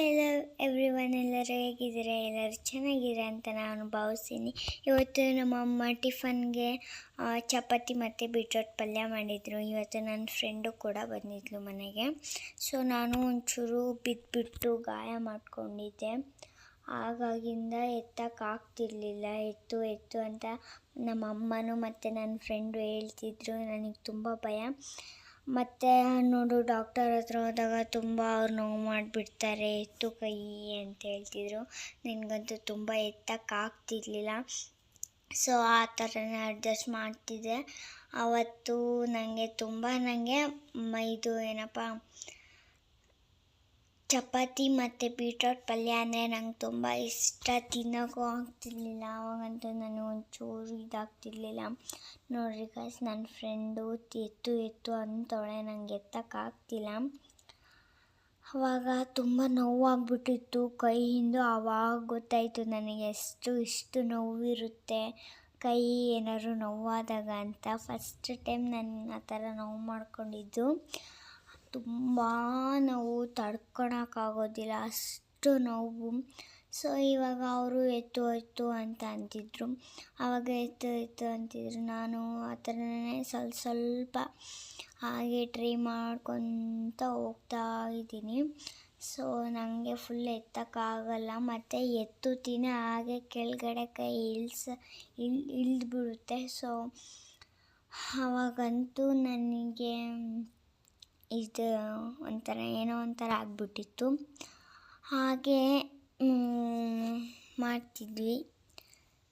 ಎಲ್ಲ every one ಎಲ್ಲರೂ ಹೇಗಿದ್ದೀರಾ? ಎಲ್ಲರೂ ಚೆನ್ನಾಗಿದ್ದೀರಾ ಅಂತ ನಾನು ಭಾವಿಸ್ತೀನಿ. ಇವತ್ತು ನಮ್ಮಮ್ಮ ಟಿಫನ್ಗೆ ಚಪಾತಿ ಮತ್ತು ಬೀಟ್ರೋಟ್ ಪಲ್ಯ ಮಾಡಿದರು. ಇವತ್ತು ನನ್ನ ಫ್ರೆಂಡು ಕೂಡ ಬಂದಿದ್ಲು ಮನೆಗೆ. ಸೊ ನಾನು ಒಂಚೂರು ಬಿದ್ದುಬಿಟ್ಟು ಗಾಯ ಮಾಡ್ಕೊಂಡಿದ್ದೆ. ಹಾಗಾಗಿಂದ ಎತ್ತಕ್ಕಾಗ್ತಿರ್ಲಿಲ್ಲ ಎತ್ತು ಎತ್ತು ಅಂತ ನಮ್ಮ ಅಮ್ಮನೂ ಮತ್ತು ನನ್ನ ಫ್ರೆಂಡು ಹೇಳ್ತಿದ್ರು. ನನಗೆ ತುಂಬ ಭಯ. ಮತ್ತು ನೋಡು ಡಾಕ್ಟರ್ ಹತ್ರ ಹೋದಾಗ ತುಂಬ ಅವ್ರು ನೋವು ಮಾಡಿಬಿಡ್ತಾರೆ, ಎತ್ತು ಕೈ ಅಂತ ಹೇಳ್ತಿದ್ರು. ನನಗಂತೂ ತುಂಬ ಎತ್ತಕ್ಕಾಗ್ತಿರ್ಲಿಲ್ಲ ಸೊ ಆ ಥರನೇ ಅಡ್ಜಸ್ಟ್ ಮಾಡ್ತಿದ್ದೆ. ಆವತ್ತು ನನಗೆ ತುಂಬ ನನಗೆ ಇದು ಏನಪ್ಪ ಚಪಾತಿ ಮತ್ತು ಬೀಟ್ರೋಟ್ ಪಲ್ಯ ಅಂದರೆ ನಂಗೆ ತುಂಬ ಇಷ್ಟ. ತಿನ್ನೋಕ್ಕೂ ಆಗ್ತಿರ್ಲಿಲ್ಲ. ಅವಾಗಂತೂ ನಾನು ಒಂಚೂರು ಇದಾಗ್ತಿರ್ಲಿಲ್ಲ. ನೋಡಿರಿ ಗೈಸ್ ನನ್ನ ಫ್ರೆಂಡು ಎತ್ತು ಎತ್ತು ಅಂತವಳೆ. ನಂಗೆ ಎತ್ತಕ್ಕಾಗ್ತಿಲ್ಲ ಅವಾಗ ತುಂಬ ನೋವಾಗ್ಬಿಟ್ಟಿತ್ತು. ಕೈಯಿಂದ ಆವಾಗ ಗೊತ್ತಾಯಿತು ನನಗೆ ಎಷ್ಟು, ಇಷ್ಟು ನೋವಿರುತ್ತೆ. ಕೈ ಏನಾದ್ರು ನೋವಾದಾಗ ಅಂತ ಫಸ್ಟ್ ಟೈಮ್ ನಾನು ಆ ಥರ ನೋವು ಮಾಡ್ಕೊಂಡಿದ್ದು. ತುಂಬ ನೋವು ತಡ್ಕೊಳಕ್ಕಾಗೋದಿಲ್ಲ, ಅಷ್ಟು ನೋವು. ಸೊ ಇವಾಗ ಅವರು ಎತ್ತು ಎತ್ತು ಅಂತ ಅಂತಿದ್ರು. ಆವಾಗ ಎತ್ತು ಎತ್ತು ಅಂತಿದ್ರು. ನಾನು ಆ ಥರನೇ ಸ್ವಲ್ಪ ಸ್ವಲ್ಪ ಹಾಗೆ ಟ್ರೈ ಮಾಡ್ಕೊತ ಹೋಗ್ತಾ ಇದ್ದೀನಿ. ಸೊ ನನಗೆ ಫುಲ್ ಎತ್ತಕ್ಕಾಗಲ್ಲ. ಮತ್ತು ಎತ್ತುತ್ತೀನಿ. ಹಾಗೆ ಕೆಳಗಡೆ ಕೈ ಇಳ್ಸ, ಇಳ್ ಬಿಡುತ್ತೆ ಸೊ ಆವಾಗಂತೂ ನನಗೆ ಇದು ಒಂಥರ ಏನೋ ಒಂಥರ ಆಗಿಬಿಟ್ಟಿತ್ತು. ಹಾಗೆ ಮಾಡ್ತಿದ್ವಿ.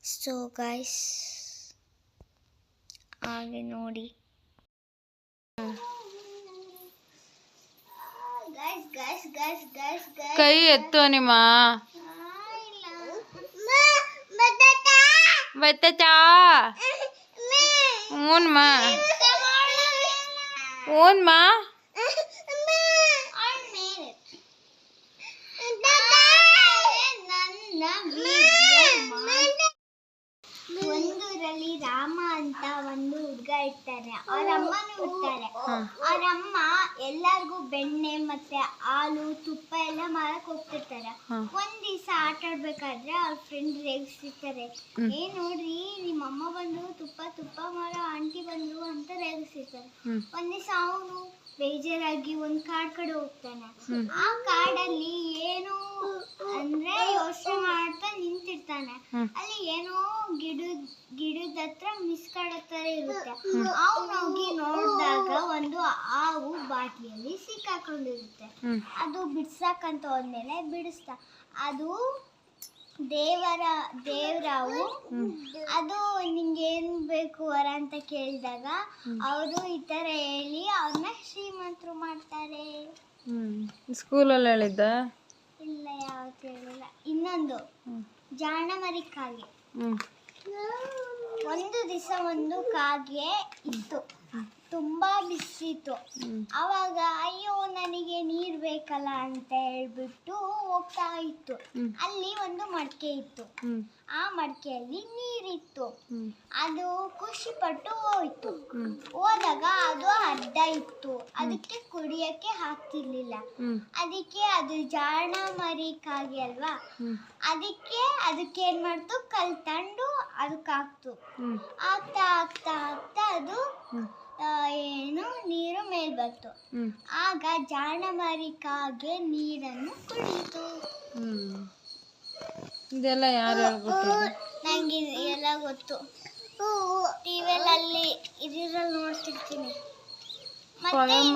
ಸೊ ಗಾಯ್ಸ್ ಹಾಗೆ ನೋಡಿ. ಕೈ ಎತ್ತು ನಿಮ್ಮ ಬತ್ತಚಾ ಹ್ಞೂನ್ಮ. ಹ್ಞೂನ್ಮ. ಒಂದೂರಲ್ಲಿ ರಾಮ ಅಂತ ಒಂದು ಹುಡುಗ ಇರ್ತಾರೆ. ಅವ್ರ ಅಮ್ಮನೂ ಇರ್ತಾರೆ. ಅವ್ರ ಅಮ್ಮ ಎಲ್ಲಾರ್ಗೂ ಬೆಣ್ಣೆ ಮತ್ತೆ ಹಾಲು ತುಪ್ಪ ಎಲ್ಲ ಮಾರಕ್ ಹೋಗ್ತಿರ್ತಾರೆ. ಒಂದ್ ದಿವಸ ಆಟ ಆಡ್ಬೇಕಾದ್ರೆ ಅವ್ರ ಫ್ರೆಂಡ್ ರೇಗಿಸಿರ್ತಾರೆ ಏ ನೋಡ್ರಿ ನಿಮ್ಮ ಅಮ್ಮ ಬಂದ್ರು ತುಪ್ಪ ತುಪ್ಪ ಮಾರೋ ಆಂಟಿ ಬಂದ್ರು ಅಂತ ರೇಗಿಸ್ತಿರ್ತಾರೆ. ಹ್ಮ್. ಒಂದ್ ದಿವಸ ಅವನು ಬೇಜಾರಾಗಿ ಒಂದ್ ಕಾಡ್ ಕಡೆ ಹೋಗ್ತಾನೆ. ಆ ಕಾಡಲ್ಲಿ ಏನು ಅಂದ್ರೆ ಯೋಚನೆ ಮಾಡ್ತಾ ನಿಂತಿರ್ತಾನೆ. ಅಲ್ಲಿ ಏನೋ ಗಿಡದ ಗಿಡದ ಹತ್ರ ಮಿಸ್ ಕಾಡೋ ತರ ಇರುತ್ತೆ. ಅವ್ನ ಹೋಗಿ ನೋಡಿದಾಗ ಒಂದು ಹಾವು ಬಾಟ್ಲಿಯಲ್ಲಿ ಸಿಕ್ಕಾಕೊಂಡಿರುತ್ತೆ. ಅದು ಬಿಡ್ಸಕ್ಕಂತ ಹೋದ್ಮೇಲೆ ಬಿಡಿಸ್ತಾ. ಅದು ದೇವರ ದೇವ್ರವು. ಅದು ನಿಂಗೆ ಏನ್ ಬೇಕು ವರ ಅಂತ ಕೇಳಿದಾಗ ಅವರು ಈ ತರ ಹೇಳಿ ಅವ್ರನ್ನ ಶ್ರೀಮಂತರು ಮಾಡ್ತಾರೆ. ಸ್ಕೂಲಲ್ಲಿ ಹೇಳಿದ್ದ? ಇಲ್ಲ ಯಾವತ್ತು ಹೇಳಿಲ್ಲ. ಇನ್ನೊಂದು. ಹ್ಮ್. ಜಾಣ ಹ್ಞೂ ಒಂದು ದಿವಸ ಒಂದು ಕಾಗೆ ಇತ್ತು. ತುಂಬಾ ಬಿಸಿತ್ತು ಅವಾಗ ಅಯ್ಯೋ ನನಗೆ ನೀರ್ ಬೇಕಲ್ಲ ಅಂತ ಹೇಳ್ಬಿಟ್ಟು ಹೋಗ್ತಾ ಇತ್ತು. ಅಲ್ಲಿ ಒಂದು ಮಡಕೆ ಇತ್ತು. ಆ ಮಡಕೆಯಲ್ಲಿ ನೀರಿತ್ತು. ಅದು ಖುಷಿ ಪಟ್ಟು ಹೋಯ್ತು ಹ್ಞೂ ಹೋದಾಗ ಅದು ಅಡ್ಡ ಇತ್ತು ಅದಕ್ಕೆ ಕುಡಿಯಕ್ಕೆ ಹಾಕ್ತಿರ್ಲಿಲ್ಲ. ಅದಕ್ಕೆ ಅದು ಜಾಣ ಮರಿಕಾಗಿ ಅಲ್ವಾ? ಅದಕ್ಕೆ ಅದಕ್ಕೆ ಏನ್ ಮಾಡ್ತು? ಕಲ್ ತಂಡು ಅದಕ್ಕೆ ಹಾಕ್ತು. ಆಗ್ತಾ ಆಗ್ತಾ ಆಗ್ತಾ ಅದು ಏನು ನೀರು ಮೇಲ್ ಬಂತು. ಆಗ ಜಾಣ ಮರಿಕಾಗೆ ನೀರನ್ನು ಕುಡಿಯಿತು ಇದೆಲ್ಲ ಯಾರು ನಂಗೆ ಎಲ್ಲ ಗೊತ್ತು. ಟಿವಿಯಲ್ಲಿ ಇದ್ರಲ್ಲಿ ನೋಡ್ತಿರ್ತೀನಿ. ಪೊಯಮ್.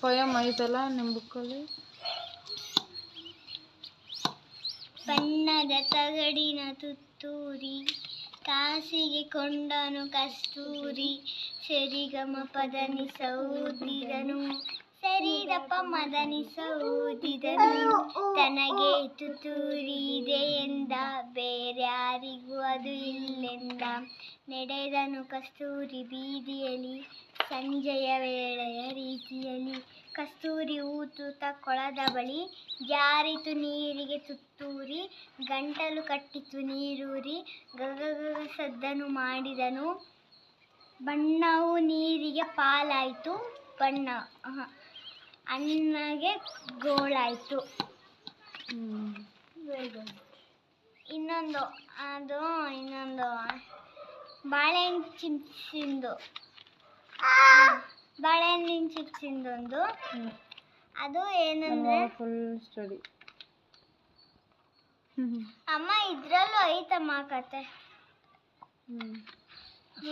ಪೊಯಮ್ ಐತಲ್ಲ ನಿಮ್ಮ ಬುಕ್ಕಲ್ಲಿ ಬಣ್ಣದ ತಗಡಿನ ತುತ್ತೂರಿ ಕಾಸಿಗೆ ಕೊಂಡನು ಕಸ್ತೂರಿ ಸರಿಗಮ ಪದನಿ ಸೌದಿದನು ಸರಿದಪ್ಪ ಮದನಿಸ ಊದಿದನು ತನಗೆ ತುತ್ತೂರಿ ಇದೆ ಎಂದ, ಬೇರ್ಯಾರಿಗೂ ಅದು ಇಲ್ಲೆಂದ. ನಡೆದನು ಕಸ್ತೂರಿ ಬೀದಿಯಲ್ಲಿ, ಸಂಜೆಯ ವೇಳೆಯ ರೀತಿಯಲ್ಲಿ. ಕಸ್ತೂರಿ ಊತೂತ ಕೊಳದ ಬಳಿ ಜಾರಿತು ನೀರಿಗೆ ತುತ್ತೂರಿ, ಗಂಟಲು ಕಟ್ಟಿತು ನೀರೂರಿ. ಗಗಗ ಸದ್ದನು ಮಾಡಿದನು. ಬಣ್ಣವು ನೀರಿಗೆ ಪಾಲಾಯಿತು. ಬಣ್ಣ ಅನ್ನಗೆ ಗೋಳಾಯಿತು ಇನ್ನೊಂದು ಅದು ಇನ್ನೊಂದು ಬಾಳೆಹಣ್ಣು ಚಿಪ್ಸಿಂದು. ಬಾಳೆಹಣ್ಣಿನ ಚಿಪ್ಸಿಂದೊಂದು. ಅದು ಏನಂದ್ರೆ ಫುಲ್ ಸ್ಟಡಿ ಅಮ್ಮ ಇದ್ರಲ್ಲೂ ಐತಮ್ಮ ಕತೆ.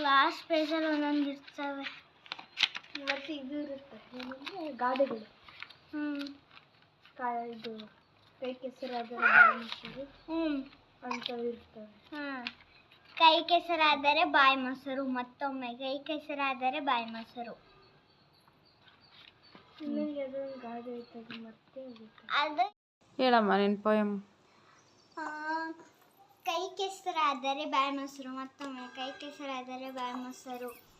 ಲಾಸ್ಟ್ ಪೇಜಲ್ಲಿ ಒಂದೊಂದು ಇರ್ತವೆ. ಇವತ್ತು ಇದು ಇರುತ್ತೆ. ಏನಂದ್ರೆ ಗಾದೆಗಳು. ಹ್ಮ್. ಕಾ ಇದು ಕೈ ಕೆಸರಾದರೆ ಬಾಯಿ ಮೊಸರು ಹ್ಮ್. ಅಂತವು ಇರ್ತವೆ ಹಾಂ ಕೈ ಕೆಸರಾದರೆ ಬಾಯಿ ಮೊಸರು ಮತ್ತೊಮ್ಮೆ ಕೈ ಕೆಸರಾದರೆ ಬಾಯಿ ಮೊಸರು. ಇನ್ನೊಂದು ಅದೊಂದು ಗಾದೆ ಐತದು ಮತ್ತೆ ಅದು ಹೇಳಮ್ಮ ನಿನ್ನ ಪೋಯಮ್ ಆ, ಕೈ ಕೆಸರಾದರೆ ಬಾಯಿ ಮೊಸರು ಮತ್ತೊಮ್ಮೆ ಕೈ ಕೆಸರಾದರೆ ಬಾಯಿ ಮೊಸರು. ಹ್ಞೂ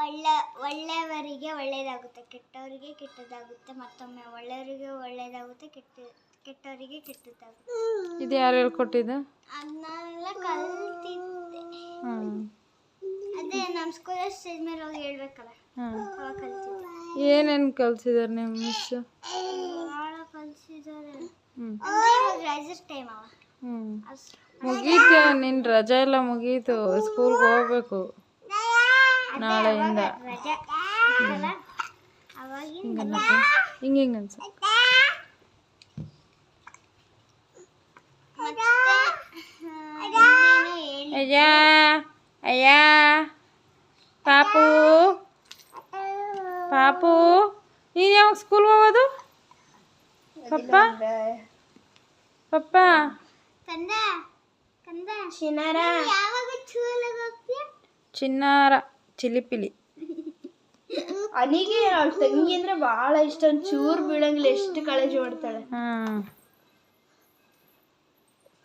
ಒಳ್ಳೆ ಒಳ್ಳೆಯವರಿಗೆ ಒಳ್ಳೆಯದಾಗುತ್ತೆ ಕೆಟ್ಟವರಿಗೆ ಕೆಟ್ಟದಾಗುತ್ತೆ ಮತ್ತೊಮ್ಮೆ ಒಳ್ಳೆಯವರಿಗೆ ಒಳ್ಳೆಯದಾಗುತ್ತೆ ಕೆಟ್ಟ ಕೆಟ್ಟವರಿಗೆ ಕೆಟ್ಟದಾಗುತ್ತೆ. ಇದು ಯಾರು ಹೇಳ್ಕೊಟ್ಟಿದ್ದು? ಅದನ್ನೆಲ್ಲ ಕಲ್ತಿದ್ದೆ. ಅದೇ ನಮ್ಮ ಸ್ಕೂಲ್ ಸ್ಟೇಜ್ ಮೇಲೆ ಹೋಗಿ ಹೇಳ್ಬೇಕಲ್ಲ ಹಾಂ. ಅವಾಗ ಕಲ್ತಿದ್ದೆ? ಏನೇನು ಕಲ್ಸಿದಾರೆ ನಿಮ್ಮ ಮಿಸ್ ಭಾಳ ಕಲ್ಸಿದ್ದಾರೆ? ರಜೆ ಟೈಮ್ ಅವ. ಮುಗೀತು ನಿನ್ನ ರಜೆ ಎಲ್ಲ ಮುಗೀತು ಸ್ಕೂಲ್ಗೆ ಹೋಗ್ಬೇಕು. ನಾಳೆಯಿಂದ ರಜೆ ಇತ್ತಲ್ಲ ಅವಾಗಿಂದ ಹಿಂಗೆ ಹಿಂಗೆ ಹಿಂಗೆ ಅನ್ಸ ಮತ್ತೆ ಆ, ಇನ್ನೇನೋ ಹೇಳಿ ಅಯ್ಯ ಅಯ್ಯ ಪಾಪು ಪಾಪು ನೀನು ಯಾವಾಗ ಸ್ಕೂಲ್ಗೆ ಹೋಗೋದು ಪಪ್ಪ ಪಪ್ಪ ಕಂದ ಕಂದ ಚಿನಾರ ಯಾವಾಗ ಚೂಲಾಗ ಹೋಗ್ತೀಯ ಚಿನ್ನಾರ ಚಿಲಿಪಿಲಿ ಅನಿಗೆ ಅವ್ಳ ತಂಗಿ ಅಂದ್ರೆ ಬಹಳ ಇಷ್ಟ. ಒಂದ್ ಚೂರ್ ಬೀಳಂಗಿಲ್ಲ ಎಷ್ಟು ಕಾಳಜಿ ಮಾಡ್ತಾಳೆ. ಹಾಂ.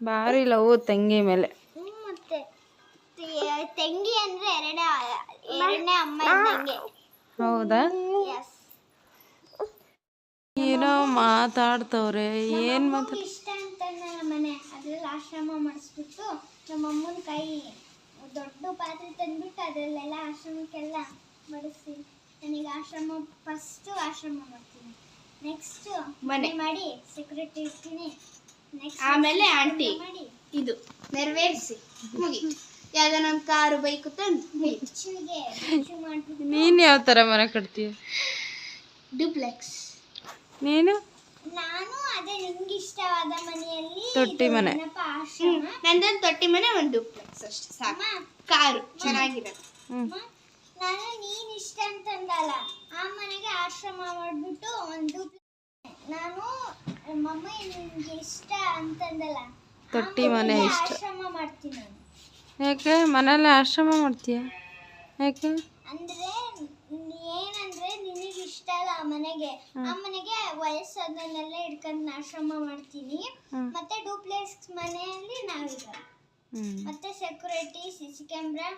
ಭಾರಿ ಲವ್ ತಂಗಿ ಮೇಲೆ. ಮತ್ತೆ ತಂಗಿ ಅಂದ್ರೆ ಎರಡನೇ ಎರಡನೇ ಅಮ್ಮ ಇದ್ದಂಗೆ. ಹೌದಾ? ಏನೋ ಮಾತಾಡ್ತವ್ರೆ ಏನು ಮಾತಾಡ್ ಇಷ್ಟ ಅಂತ ನನ್ನ ಮನೆ ಅದ್ರಲ್ಲಿ ಆಶ್ರಮ ಮಾಡಿಸ್ಬಿಟ್ಟು ನಮ್ಮ ಅಮ್ಮನ ಕೈ ದೊಡ್ಡ ಪಾತ್ರೆ ತಂದ್ಬಿಟ್ಟು ಅದರಲ್ಲೆಲ್ಲ ಆಶ್ರಮಕ್ಕೆಲ್ಲ ಬಡಿಸ್ತೀನಿ. ನನಗೆ ಆಶ್ರಮ ಫಸ್ಟು ಆಶ್ರಮ ಮಾಡ್ತೀನಿ. ನೆಕ್ಸ್ಟ್ ಮನೆ. ಮಾಡಿ ಸೆಕ್ಯೂರಿಟಿ ಇರ್ತೀನಿ ನೆಕ್ಸ್ಟ್ ಆಮೇಲೆ ಆಂಟಿ. ಮಾಡಿ. ಇದು ನೆರವೇರಿಸಿ. ಮುಗಿ. ಯಾವ್ದಾನ ಒಂದು ಕಾರು ಬೈಕ್ ತಂದು ಮಾಡ್ಬಿಟ್ಟು. ನೀನು ಯಾವ ಥರ ಮನೆ ಕಟ್ತೀಯ? ಡ್ಯೂಪ್ಲೆಕ್ಸ್ ನೀನು? ನಾನು ಅದೇ ನಿಂಗೆ ಇಷ್ಟವಾದ ಮನೆಯಲ್ಲಿ ತೊಟ್ಟಿ ಮನೆ. ಏನಪ್ಪ ಆಶ್ರಮ? ನಂದೊಂದು ತೊಟ್ಟಿ ಮನೆ ಒಂದು ಡ್ಯೂಪ್ಲೆಕ್ಸ್ ಅಷ್ಟೇ ಸಾಕು. ಕಾರು ಚೆನ್ನಾಗಿದೆ. ನಾನು ನೀನ್ ಇಷ್ಟ ಅಂತಂದಲ್ಲ ಆ ಮನೆಗೆ ಆಶ್ರಮ ಮಾಡ್ಬಿಟ್ಟು ಒಂದು ನಾನು ಮಮ್ಮ ನಿಮ್ಗೆ ಇಷ್ಟ ಅಂತಂದಲ್ಲ ತೊಟ್ಟಿ ಮನೆ ಇಷ್ಟ. ಆಶ್ರಮ ಮಾಡ್ತೀನಿ ನಾನು. ಯಾಕೆ? ಮನೇಲಿ ಆಶ್ರಮ ಮಾಡ್ತೀಯ? ಯಾಕೆ? ಅಂದ್ರೆ ಮನೆಗೆ ಆ ಮನೆಗೆ ವಯಸ್ಸಾದನ್ನೆಲ್ಲ ಹಿಡ್ಕೊಂಡು ಆಶ್ರಮ ಮಾಡ್ತೀನಿ. ಮತ್ತೆ ಡೂಪ್ಲೆಕ್ಸ್ ಮನೆಯಲ್ಲಿ ನಾವಿರೋದು ಮತ್ತೆ ಸೆಕ್ಯೂರಿಟಿ ಸಿ ಸಿ ಕ್ಯಾಮ್ರಾ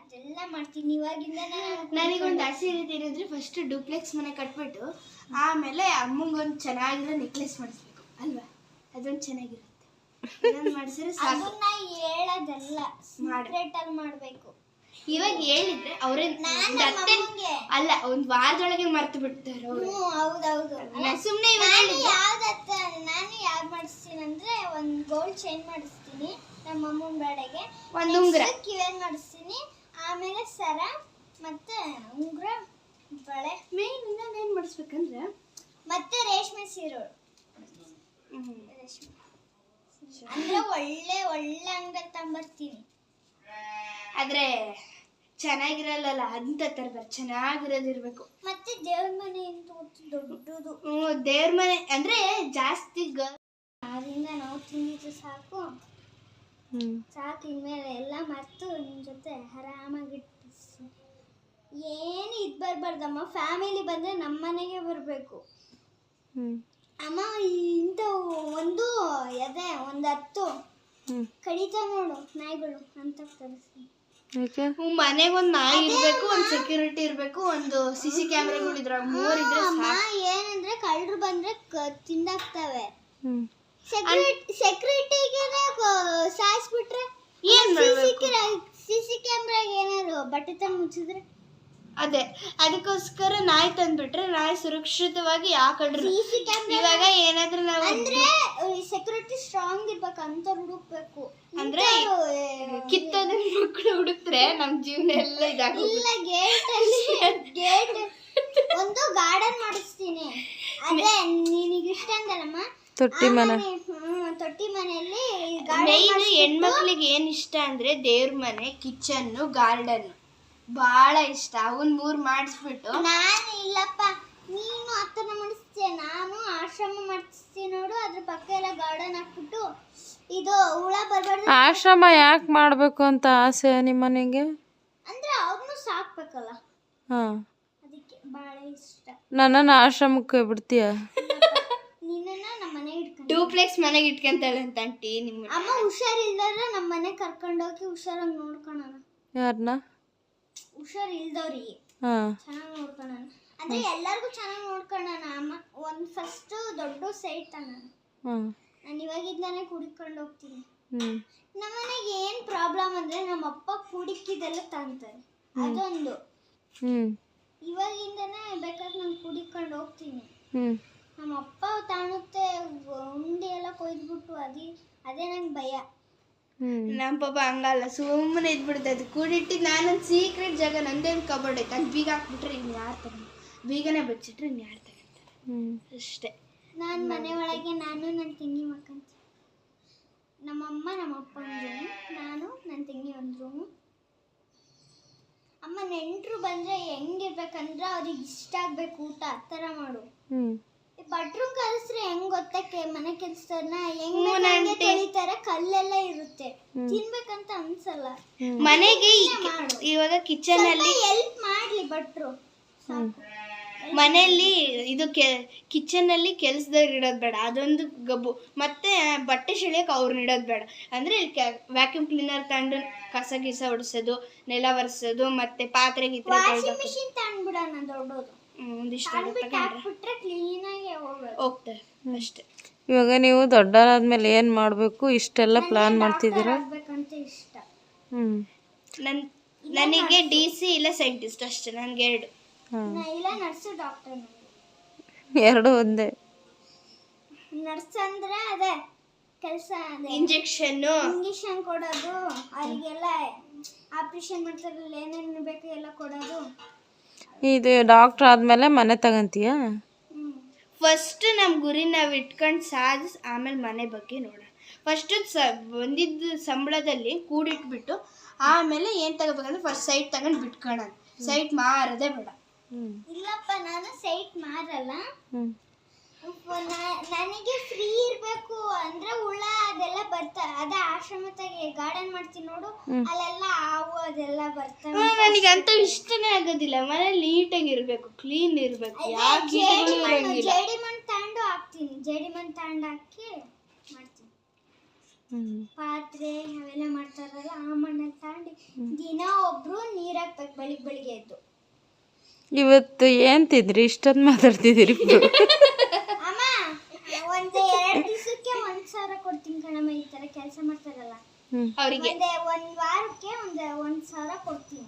ಅದೆಲ್ಲ ಮಾಡ್ತೀನಿ. ಇವಾಗಿಂದ ನಾನು ನನಗೊಂದು ಆಸೆ ಇರುತ್ತೆ ಏನಂದ್ರೆ ಫಸ್ಟ್ ಡೂಪ್ಲೆಕ್ಸ್ ಮನೆ ಕಟ್ಬಿಟ್ಟು ಆಮೇಲೆ ಅಮ್ಮಂಗೊಂದು ಚೆನ್ನಾಗಿರೋ ನೆಕ್ಲೆಸ್ ಮಾಡಿಸ್ಬೇಕು. ಅಲ್ವಾ? ಅದೊಂದು ಚೆನ್ನಾಗಿರುತ್ತೆ. ಅದೊಂದು ಮಾಡಿಸಿದ್ರೆ ಅದನ್ನ ಹೇಳೋದಲ್ಲ ಸೀಕ್ರೆಟ್ ಮಾಡ್ಬೇಕು. ಇವಾಗ ಹೇಳಿದ್ರೆ ಅವರೇ ನಾನ್ ಅಮ್ಮಂಗೆ. ಅಲ್ಲ ಒಂದ್ ವಾರದೊಳಗೆ ಮರ್ತು ಬಿಡ್ತಾರೆ ಅವ್ರು. ಹ್ಞೂ ಹೌದೌದು. ಸುಮ್ನೆ ಇವಾಗ ನಾನು ಯಾವ್ದತ್ತ ನಾನು ಯಾವ್ದು ಮಾಡಿಸ್ತೀನಿ ಅಂದ್ರೆ ಒಂದು ಗೋಲ್ಡ್ ಚೈನ್ ಮಾಡಿಸ್ತೀನಿ ನಮ್ಮ ಅಮ್ಮನ ಬೇಡೆಗೆ. ಒಂದ್ ಉಂಗುರ. ಕಿವಿಯಲ್ಲಿ ಮಾಡಿಸ್ತೀನಿ. ಆಮೇಲೆ ಸರ ಮತ್ತೆ ಉಂಗುರ ಬಳೆ. ಮೇನ್ ಇನ್ನೊಂದು ಏನ್ ಮಾಡಿಸ್ಬೇಕಂದ್ರೆ? ಮತ್ತೆ ರೇಷ್ಮೆ ಸೀರೆ ರೇಷ್ಮೆ. ಅಂದ್ರೆ ಒಳ್ಳೆ ಒಳ್ಳೆ ಅಂಗಡಿ ತಂಬರ್ತೀನಿ. ಆದ್ರೆ ಚೆನ್ನಾಗಿರಲ್ಲ ಅಂತ ತರಬಾರ ಚೆನ್ನಾಗಿರೋದಿರ್ಬೇಕು. ಮತ್ತೆ ದೇವ್ರ ಮನೆ ಅಂತ ದೊಡ್ಡದು. ದೇವ್ರ ಮನೆ. ಅಂದ್ರೆ ಜಾಸ್ತಿ ಅದರಿಂದ ಆದ್ರಿಂದ ನಾವು ತಿಂದಿದ್ದು ಸಾಕು. ಹ್ಞೂ ಸಾಕು ಇನ್ಮೇಲೆ ಎಲ್ಲ ಮರ್ತು ನಿಮ್ಮ ಜೊತೆ ಆರಾಮಾಗಿ ಏನು ಇದು ಬರಬಾರ್ದಮ್ಮ? ಫ್ಯಾಮಿಲಿ ಬಂದರೆ ನಮ್ಮ ಮನೆಗೆ ಬರಬೇಕು. ಹ್ಞೂ ಅಮ್ಮ ಇಂಥ ಒಂದು ಎದೆ ಒಂದು ಹತ್ತು. ಕಡಿತ ನೋಡು ನಾಯಿಗಳು ಅಂತ ಯಾಕೆ ಮನೆಗೆ ಒಂದ್ ನಾಯಿ ಇರ್ಬೇಕು ಒಂದ್ ಸೆಕ್ಯೂರಿಟಿ ಇರಬೇಕು ಒಂದು ಸಿ ಸಿ ಕ್ಯಾಮ್ರಾಗಳು ಇದ್ರಾಗ ಮೂರ್ ಇದ್ರೆ. ಏನಂದ್ರೆ ಕಳ್ಳರು ಬಂದ್ರೆ ಕ- ತಿಂದಾಕ್ತವೆ. ಸೆಕ್ಯೂರಿಟಿಗೆ ಸಾಯಿಸ್ಬಿಟ್ರೆ ಏನು? ಸಿ ಸಿ ಕ್ಯಾಮ್ರಾಗ ಏನಾದ್ರು ಬಟ್ಟೆ ತಂದು ಮುಚ್ಚಿದ್ರೆ? ಅದೇ ಅದಕ್ಕೋಸ್ಕರ ನಾಯಿ ತಂದ್ಬಿಟ್ರೆ ನಾಯಿ ಸುರಕ್ಷಿತವಾಗಿ ಯಾಕಡ್ರು ಸಿ ಸಿ ಇವಾಗ ಏನಾದ್ರೂ ನಾವು ಅಂದ್ರೆ ಸೆಕ್ಯೂರಿಟಿ ಸ್ಟ್ರಾಂಗ್ ಇರ್ಬೇಕು ಅಂತ ಹುಡುಕ್ಬೇಕು. ಅಂದ್ರೆ ಕಿತ್ತದ ಮಕ್ಕಳು ಹುಡುಕ್ರೆ ನಮ್ ಜೀವನ ಎಲ್ಲ ಇದಾಗ ಇಲ್ಲ ಗೇಟ್ ಅಲ್ಲಿ ಗೇಟ್ ಒಂದು ಗಾರ್ಡನ್ ಮಾಡಿಸ್ತೀನಿ. ಅದೇ ನಿನಗೆ ಇಷ್ಟ ಅಂದಲ್ಲಮ್ಮ? ತೊಟ್ಟಿ ಮನೆ. ತೊಟ್ಟಿ ಮನೆಯಲ್ಲಿ ಮೇನ್ ಹೆಣ್ಮಕ್ಳಿಗೆ ಏನ್ ಇಷ್ಟ ಅಂದ್ರೆ ದೇವ್ರ ಮನೆ ಕಿಚನ್ ಗಾರ್ಡನ್ ಬಹಳ ಇಷ್ಟ. ಅವನ್ ಮೂರ್ ಮಾಡಿಸ್ಬಿಟ್ಟು. ನಾನು ಇಲ್ಲಪ್ಪ ನೀನು ಆ ಥರ ಮಾಡಿಸ್ತೀಯ ನಾನು ಆಶ್ರಮ ಮಾಡಿಸ್ತೀನಿ ನೋಡು ಅದ್ರ ಪಕ್ಕ ಎಲ್ಲ ಗಾರ್ಡನ್ ಹಾಕ್ಬಿಟ್ಟು ಇದು ಹುಳ ಬರಬಾರ್ದು. ಆಶ್ರಮ ಯಾಕೆ ಮಾಡಬೇಕು ಅಂತ ಆಸೆ ನಿಮ್ಮ ಮನೆಗೆ ಅಂದ್ರೆ ಅವ್ರನ್ನೂ ಸಾಕ್ಬೇಕಲ್ಲ. ಹಾಂ. ಅದಕ್ಕೆ ಭಾಳ ಇಷ್ಟ. ನನ್ನನ್ನು ಆಶ್ರಮಕ್ಕೆ ಬಿಡ್ತೀಯ? ನಿನ್ನನ್ನ ನಮ್ಮ ಮನೆಗೆ ಇಟ್ಕೊಂಡು ಡೂಪ್ಲೆಕ್ಸ್ ಮನೆಗೆ ಇಟ್ಕೊಂತಾಳೆ ಅಂತ ಆಂಟಿ ನಿಮ್ಮ ಅಮ್ಮ ಹುಷಾರಿಲ್ದಾರ ನಮ್ಮ ಮನೆ ಕರ್ಕೊಂಡೋಗಿ ಹುಷಾರಾಗಿ ನೋಡ್ಕೊಳೋಣ. ಯಾರನ್ನ ಹುಷಾರ್ ಇಲ್ದವ್ರಿಗೆ ಚೆನ್ನಾಗಿ ನೋಡ್ಕೊಳ್ಳೋಣ ಅಂದ್ರೆ ಎಲ್ಲರಿಗೂ ಚೆನ್ನಾಗಿ ನೋಡ್ಕೊಳ್ಳೋಣ ಅಮ್ಮ ಒಂದು ಫಸ್ಟ್ ದೊಡ್ಡ ಸೈಟ್ ತಾನ ನಾನು. ಇವಾಗಿಂದಾನೆ ಕುಡಿಕೊಂಡು ಹೋಗ್ತೀನಿ. ನಮ್ಮನೆಗೆ ಏನ್ ಪ್ರಾಬ್ಲಮ್ ಅಂದ್ರೆ ನಮ್ಮ ಅಪ್ಪ ಕುಡಿಕಿದೆಲ್ಲ ತಂತಾರೆ ಅದೊಂದು. ಇವಾಗಿಂದಾನೆ ಬೇಕಾದ್ರೆ ನಾನು ಕುಡಿಕೊಂಡು ಹೋಗ್ತೀನಿ. ನಮ್ಮ ಅಪ್ಪ ತಾಣುತ್ತೆ ಉಂಡೆ ಎಲ್ಲ ಕೊಯ್ದ್ಬಿಟ್ಟು ಅದೇ ಅದೇ ನಂಗೆ ಭಯ. ನಮ್ಮ ಪಾಪ ಹಂಗಲ್ಲ ಸುಮ್ಮನೆ ಇದ್ಬಿಡುತ್ತೆ. ಅದು ಕೂಡಿಟ್ಟು ನಾನೊಂದು ಸೀಕ್ರೆಟ್ ಜಾಗ ನಂದೇನು ಕಬೋರ್ಡ್ ಐತೆ? ಅದು ಬೀಗ ಹಾಕ್ಬಿಟ್ರೆ ಇನ್ನು ಯಾರು ತಗೊಂಡು ಬೀಗನೇ ಬಚ್ಚಿಟ್ರೆ ಇನ್ನು ಯಾರು ತಗೊಂತಾರೆ ಹ್ಞೂ ಅಷ್ಟೇ. ನಾನು ಮನೆ ಒಳಗೆ ನಾನು ನನ್ನ ತಂಗಿ ನಮ್ಮ ನಮ್ಮಮ್ಮ ನಮ್ಮ ಅಪ್ಪ ಒಂದು ರೂಮು ನಾನು ನನ್ನ ತಂಗಿ ಒಂದು ರೂಮು ಅಮ್ಮ ನೆಂಟರು ಬಂದರೆ ಹೆಂಗಿರ್ಬೇಕಂದ್ರೆ ಅವ್ರಿಗೆ ಇಷ್ಟ ಆಗಬೇಕು ಊಟ ಆ ಥರ ಮಾಡು. ಬಟ್ರೂಮ್ ಕಲಿಸ್ರೆ ಹೆಂಗ್ ಗೊತ್ತಕ್ಕೆ ಮನೆ ಕೆಲ್ಸನ ಹೆಂಗ್ ಹಂಗೆ ತೊಳಿತಾರೆ ಕಲ್ಲೆಲ್ಲ ಇರುತ್ತೆ. ತಿನ್ಬೇಕಂತ ಅನ್ಸಲ್ಲ. ಮನೆಗೆ ಈ- ಇವಾಗ ಕಿಚನ್ ಅಲ್ಲಿ ಹೆಲ್ಪ್ ಮಾಡ್ಲಿ ಭಟ್ರು. ಮನೆಯಲ್ಲಿ ಇದು ಕಿಚನ್ ಅಲ್ಲಿ ಕೆಲ್ಸದವ್ರು ಇಡೋದು ಬೇಡ. ಅದೊಂದು ಗಬ್ಬು. ಮತ್ತೆ ಬಟ್ಟೆ ಸೆಳೆಯಕ್ ಅವ್ರನ್ನ ಇಡೋದು ಬೇಡ. ಅಂದ್ರೆ ವ್ಯಾಕ್ಯೂಮ್ ಕ್ಲೀನರ್ ತಗೊಂಡು ಕಸ ಗಿಸ ಹೊಡ್ಸೋದು ನೆಲ ಒರೆಸೋದು ಮತ್ತೆ ಪಾತ್ರೆ ಗೀತ್ರೆ ವಾಷಿಂಗ್ ತೊಳ್ದು ಮಿಷಿನ್ ತಗೊಂಡ್ಬಿಡೋಣ ದೊಡ್ಡದು. ಒಂದಿಷ್ಟು ಅಷ್ಟೇ. ಇವಾಗ ನೀವು ದೊಡ್ಡವರಾದ್ಮೇಲೆ ಏನು ಮಾಡಬೇಕು? ಇಷ್ಟೆಲ್ಲ ಪ್ಲಾನ್ ಮಾಡ್ತಿದ್ದೀರಾ? ಹ್ಞೂ ನನ್ನ ನನಗೆ ಡಿ ಸಿ ಇಲ್ಲ ಸೈಂಟಿಸ್ಟ್ ಅಷ್ಟೇ ನನ್ಗೆ ಎರಡು. ಹಾಂ. ನಾ ಇಲ್ಲ ನರ್ಸು ಡಾಕ್ಟರ್ ಎರಡು ಒಂದೇ. ನರ್ಸ್ ಅಂದ್ರೆ ಅದೇ ಕೆಲಸ ಅದೇ. ಇಂಜೆಕ್ಷನ್ನು ಇಂಜೆಕ್ಷನ್ ಕೊಡೋದು ಅವರಿಗೆಲ್ಲ ಆಪ್ರೇಷನ್ ಮಾಡ್ತಾರಲ್ಲ ಏನೇನು ಬೇಕು ಎಲ್ಲ ಕೊಡೋದು. ಇದು ಡಾಕ್ಟ್ರ್ ಆದಮೇಲೆ ಮನೆ ತಗಂತೀಯ? ಫಸ್ಟ್ ನಮ್ಮ ಗುರಿ ನಾವು ಇಟ್ಕೊಂಡು ಸಾಧಿಸಿ ಆಮೇಲೆ ಮನೆ ಬಗ್ಗೆ ನೋಡೋಣ. ಫಸ್ಟ್ ಸ ಬಂದಿದ್ದು ಸಂಬಳದಲ್ಲಿ ಕೂಡಿಟ್ಬಿಟ್ಟು ಆಮೇಲೆ ಏನು ತಗೋಬೇಕಂದ್ರೆ ಫಸ್ಟ್ ಸೈಟ್ ತಗೊಂಡು ಬಿಟ್ಕೊಳ್ಳೋಣ ಸೈಟ್ ಮಾರದೇ ಬೇಡ. ಹ್ಞೂ ಇಲ್ಲಪ್ಪ ನಾನು ಸೈಟ್ ಮಾರಲ್ಲ. ನನಗೆ ಫ್ರೀ ಇರಬೇಕು ಅಂದ್ರೆ ಹುಳ ಅದೆಲ್ಲ ಬರ್ತಾರೆ ಅದ ಆಶ್ರಮದಾಗೆ ಗಾರ್ಡನ್ ಮಾಡ್ತೀನಿ ನೋಡು ಅಲ್ಲೆಲ್ಲ ಹಾವು ಅದೆಲ್ಲ ಬರ್ತವೆ ನನಗೆ ಅಂತ ಇಷ್ಟನೇ ಆಗೋದಿಲ್ಲ. ಮನೇಲಿ ನೀಟಾಗಿ ಇರಬೇಕು ಕ್ಲೀನ್ ಇರಬೇಕು. ಯಾಕೆ ಜೇಡಿ ಮಣ್ಣು ಜೇಡಿ ಮಣ್ಣು ತಗೊಂಡು ಹಾಕ್ತೀನಿ. ಜೇಡಿ ಮಣ್ಣು ತಗೊಂಡು ಹಾಕಿ ಮಾಡ್ತೀನಿ. ಪಾತ್ರೆ ಅವೆಲ್ಲ ಮಾಡ್ತಾರಲ್ಲ ಆ ಮಣ್ಣಲ್ಲಿ ತಗೊಂಡು ದಿನ ಒಬ್ರು ನೀರ್ ಹಾಕ್ಬೇಕು ಬೆಳಿಗ್ಗೆ ಬೆಳಿಗ್ಗೆ ಎದ್ದು. ಇವತ್ತು ಏನ್ ತಿಂದ್ರಿ? ಇಷ್ಟೊಂದು ಮಾತಾಡ್ತಿದ್ದೀರಿ ಇಬ್ರು? ಅಮ್ಮ ಒಂದು ಎರಡು ದಿವಸಕ್ಕೆ ಒಂದ್ ಸಾವಿರ ಕೊಡ್ತೀನಿ ಕಣಮ್ಮ ಈ ತರ ಕೆಲಸ ಮಾಡ್ತಾರಲ್ಲ. ಅವರಿಗೆ. ಒಂದೇ ಒಂದ್ ವಾರಕ್ಕೆ ಒಂದ್ ಒಂದ್ ಸಾವಿರ ಕೊಡ್ತೀನಿ.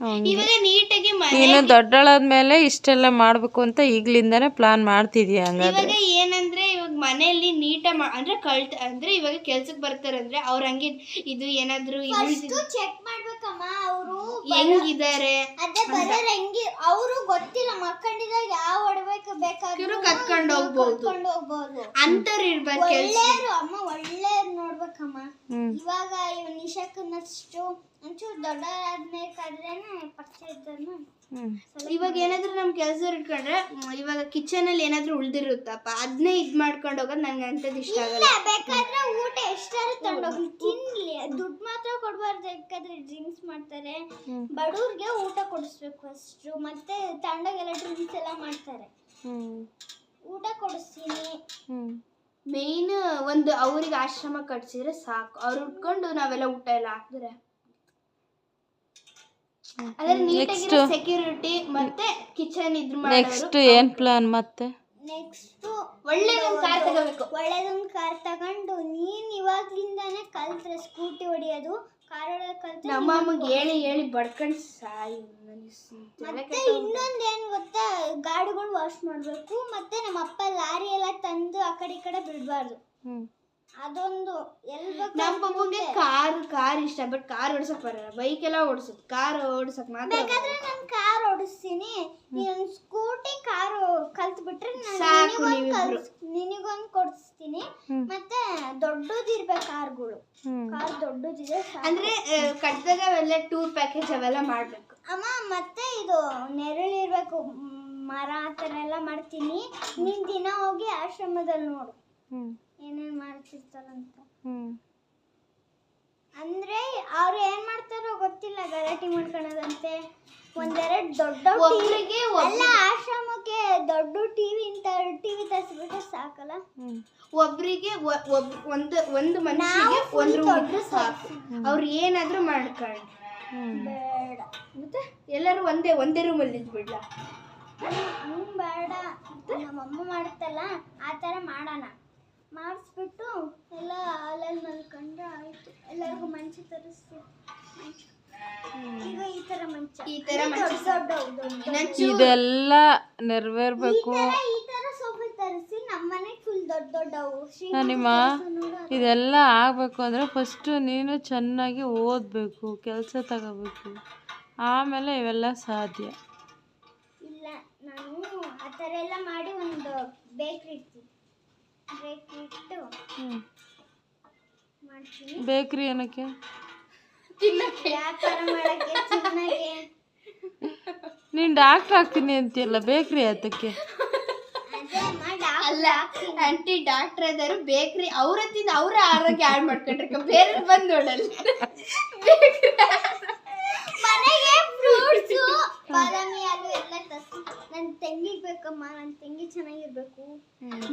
ಹಂಗೆ ಇವಾಗ ನೀಟಾಗಿ ಮನೆ ನೀನು ದೊಡ್ಡಳಾದ್ಮೇಲೆ ಇಷ್ಟೆಲ್ಲ ಮಾಡಬೇಕು ಅಂತ ಈಗ್ಲಿಂದ ಪ್ಲಾನ್ ಮಾಡ್ತಿದೀಯ ಹಂಗಾದ್ರೆ? ಇವಾಗ ಏನಂದ್ರೆ ಇವಾಗ ಮನೆಯಲ್ಲಿ ನೀಟ ಅಂದ್ರೆ ಕಳ್ತ ಅಂದ್ರೆ ಇವಾಗ ಕೆಲ್ಸಕ್ಕೆ ಬರ್ತಾರಂದ್ರೆ ಅವ್ರ ಹಂಗೆ ಇದು ಏನಾದ್ರು ಫಸ್ಟ್ ಚೆಕ್ ಮಾಡ್ಬೇಕಮ್ಮ ಅವರು ಹೆಂಗಿದ್ದಾರೆ ಅದೇ ಬರೋರ್ ಹೆಂಗಿ ಅವರು ಗೊತ್ತಿಲ್ಲ ಮಕ್ಕಂಡಿದಾಗ ಯಾವ ಒಡಬೇಕು ಬೇಕಾದ್ರೂ ಕತ್ಕೊಂಡು ಹೋಗ್ಬಹುದು ಹೋಗ್ಬೋದು. ಕತ್ಕೊಂಡ್ ಹೋಗ್ಬೋದು. ಅಂತವ್ರು ಇರ್ಬೇಕು ಕೆಲ್ಸ ಅಮ್ಮ ಒಳ್ಳೆಯವ್ರು ನೋಡ್ಬೇಕಮ್ಮ. ಹ್ಞೂ ಇವಾಗ ಇವ್ ನಿಶಕ್ಕನಷ್ಟು ಒಂಚೂರು ದೊಡ್ಡದಾದ್ಮೇಕಾದ್ರೇನೆ ಪರಿಚಯ ಹ್ಞೂ ಇವಾಗ ಏನಾದ್ರು ನಮ್ ಕೆಲಸ ಇಟ್ಕೊಂಡ್ರೆ ಮ್, ಇವಾಗ ಕಿಚನ್ ಅಲ್ಲಿ ಏನಾದ್ರು ಉಳ್ದಿರುತ್ತಪ್ಪ ಅದನ್ನೇ ಇದ್ ಮಾಡ್ಕೊಂಡು ಹೋಗೋದು ನಂಗೆ ಅಂತದ್ ಇಷ್ಟ ಆಗಲ್ಲ. ಇಲ್ಲ ಬೇಕಾದ್ರೆ ಊಟ ಎಷ್ಟಾರು ತಗೊಂಡೋಗ್ಲಿ ತಿನ್ಲಿ ದುಡ್ಡು ಮಾತ್ರ ಕೊಡ್ಬಾರ್ದು ಬೇಕಾದ್ರೆ ಡ್ರಿಂಕ್ಸ್ ಮಾಡ್ತಾರೆ. ಬಡವ್ರಿಗೆ ಊಟ ಕೊಡಿಸ್ಬೇಕು ಫಸ್ಟ್ ಮತ್ತೆ ತಾಂಡಗೆಲ್ಲ ಡ್ರಿಂಕ್ಸ್ ಎಲ್ಲ ಮಾಡ್ತಾರೆ. ಊಟ ಕೊಡಿಸ್ತೀನಿ. ಮೇನ್ ಒಂದು ಅವ್ರಿಗೆ ಆಶ್ರಮ ಕಟ್ಸಿದ್ರೆ ಸಾಕು. ಅವ್ರು ಉಟ್ಕೊಂಡು ನಾವೆಲ್ಲ ಊಟ ಎಲ್ಲ ಹಾಕಿದ್ರೆ. ಅದ್ರ ನೀಟಾಗಿ ಸೆಕ್ಯೂರಿಟಿ ಮತ್ತೆ ಕಿಚನ್ ಇದ್ರ ನೆಕ್ಸ್ಟ್ ಏನ್ ಪ್ಲಾನ್ ಮತ್ತೆ? ನೆಕ್ಸ್ಟ್ ಒಳ್ಳೇದೊಂದು ಕಾರ್ ತಗೋಬೇಕು. ಒಳ್ಳೇದೊಂದು ಕಾರ್ ತಗೊಂಡು ನೀನ್ ಇವಾಗ್ಲಿಂದಾನೇ ಕಲ್ತ್ರೆ ಸ್ಕೂಟಿ ಹೊಡಿಯೋದು. ನಮ್ಮ ಅಮ್ಮಗೆ ಹೇಳಿ ಹೇಳಿ ಬಡ್ಕೊಂಡು ಸಾಯಿ ಮತ್ತೆ ಇನ್ನೊಂದ್ ಏನ್ ಗೊತ್ತಾ? ಗಾಡಿಗಳು ವಾಶ್ ಮಾಡ್ಬೇಕು ಮತ್ತೆ ನಮ್ಮ ಅಪ್ಪ ಲಾರಿ ಎಲ್ಲ ತಂದು ಆ ಕಡೆ ಈ ಕಡೆ ಬಿಡಬಾರ್ದು. ಅದೊಂದು ಎಲ್ ನಮ್ಮ ಮುಂದೆ ಕಾರ್ ಕಾರ್ ಇಷ್ಟ ಬಟ್ ಕಾರ್ ಓಡಿಸಕ್ ಬರಲ್ಲ. ಬೈಕ್ ಎಲ್ಲ ಓಡಿಸುತ್ತೆ. ಕಾರ್ ಓಡಿಸಕ್ ಮಾತ್ರ ಬೇಕಾದ್ರೆ ನಾನು ಕಾರ್ ಓಡಿಸ್ತೀನಿ. ನೀನು ಸ್ಕೂಟಿ ಕಾರ್ ಕಲ್ತ್ ಬಿಟ್ರೆ ಸಾಕು ನೀವಿಬ್ರು. ನಿನಗೊಂದು ಕೊಡಿಸ್ತೀನಿ. ಮತ್ತೆ ದೊಡ್ಡದಿರ್ಬೇಕು ಕಾರ್ಗಳು. ಕಾರ್ ದೊಡ್ಡದಿದೆ. ಅಂದ್ರೆ ಕಟ್ಟಿದಾಗ ಅವೆಲ್ಲ ಟೂರ್ ಪ್ಯಾಕೇಜ್ ಅವೆಲ್ಲ ಮಾಡ್ಬೇಕು. ಅಮ್ಮ ಮತ್ತೆ ಇದು ನೆರಳಿರ್ಬೇಕು. ಮರ ಆ ಥರ ಎಲ್ಲ ಮಾಡ್ತೀನಿ. ನಿನ್ ದಿನ ಹೋಗಿ ಆಶ್ರಮದಲ್ಲಿ ನೋಡು. ಹ್ಞೂ ಏನೇನ್ ಮಾಡ್ತಿರ್ತಾರಂತ. ಹ್ಞೂ ಅಂದ್ರೆ ಅವ್ರು ಏನ್ ಮಾಡ್ತಾರೋ ಗೊತ್ತಿಲ್ಲ ಗಲಾಟೆ ಮಾಡ್ಕೊಳೋದಂತೆ. ಒಂದೆರಡು ದೊಡ್ಡ ಒಬ್ರಿಗೆ ಒಬ್ರು- ಎಲ್ಲ ಆಶ್ರಮಕ್ಕೆ ದೊಡ್ಡ ಟಿವಿ ಇಂತ ಟಿವಿ ತರಿಸ್ಬಿಟ್ರೆ ಸಾಕಲ್ಲ? ಒಬ್ರಿಗೆ ಒಬ್ ಒಂದು ಒಂದು ಮನುಷ್ಯಗೆ ಒಂದು ರೂಮ್ ಸಾಕು. ಅವ್ರು ಏನಾದ್ರೂ ಮಾಡ್ಕೊಳ್ಳಿ. ಬೇಡ. ಮತ್ತೆ? ಎಲ್ಲರೂ ಒಂದೇ ಒಂದೇ ರೂಮಲ್ಲಿ ಇದ್ಬಿಡ್ಲಾ. ಹ್ಮ್ ಬೇಡ. ನಮ್ಮಮ್ಮ ಮಾಡ್ತಲ್ಲ ಆ ಥರ ಮಾಡೋಣ. ಮಾಡಿಸ್ಬಿಟ್ಟು ಎಲ್ಲ ಹಾಲಲ್ಲಿ ಮಲ್ಕೊಂಡ್ರೆ ಆಯ್ತು. ಎಲ್ಲರಿಗೂ ಮಂಚ ತರಿಸ್ತೀವಿ ಮಂಚ. ಈಗ ಈ ಥರ ಮಂಚ. ಈ ತರ ಮಂಚ. ದೊಡ್ಡ ದೊಡ್ಡ ಇದೆಲ್ಲ ನೆರವೇರ್ಬೇಕು. ಈ ತರ ಸೋಫಾ ತರಿಸಿ ನಮ್ಮನೆ ಫುಲ್ ದೊಡ್ಡ ದೊಡ್ಡವು. ನಾನಿಮ್ಮ ಇದೆಲ್ಲ ಆಗಬೇಕು ಅಂದರೆ ಫಸ್ಟು ನೀನು ಚೆನ್ನಾಗಿ ಓದಬೇಕು ಕೆಲಸ ತಗೋಬೇಕು. ಆಮೇಲೆ ಇವೆಲ್ಲ ಸಾಧ್ಯ. ಇಲ್ಲ ನಾನು ಆ ಥರ ಎಲ್ಲ ಮಾಡಿ ಒಂದು ಬೇಕ್ರಿ ಬೇಕ್ರಿ ಏನಕ್ಕೆ? ನೀನ್ ಡಾಕ್ಟರ್ ಆಗ್ತೀನಿ ಅಂತೀಯಲ್ಲ ಬೇಕ್ರಿ ಅದಕ್ಕೆ. ಅದೇ ಮಾಡಿ ಅಲ್ಲ ಆಂಟಿ ಡಾಕ್ಟರ್ ಇದಾರು ಬೇಕ್ರಿ. ಅವ್ರ ತಿಂದ ಅವ್ರ ಆರೋಗ್ಯ ಹಾಳು ಮಾಡ್ಕೊಂಡ್ರೆ ಬೇರೆ ಬಂದ್ ನೋಡಲ್ಲ. ಮನೆಗೆ ಫ್ರೂಟ್ಸು ಬಾದಾಮಿ ಹಾಲು ಎಲ್ಲ ತರಿಸಿ. ನನ್ನ ತಂಗಿಗೆ ಬೇಕಮ್ಮ ನನ್ನ ತಂಗಿ ಚೆನ್ನಾಗಿರ್ಬೇಕು.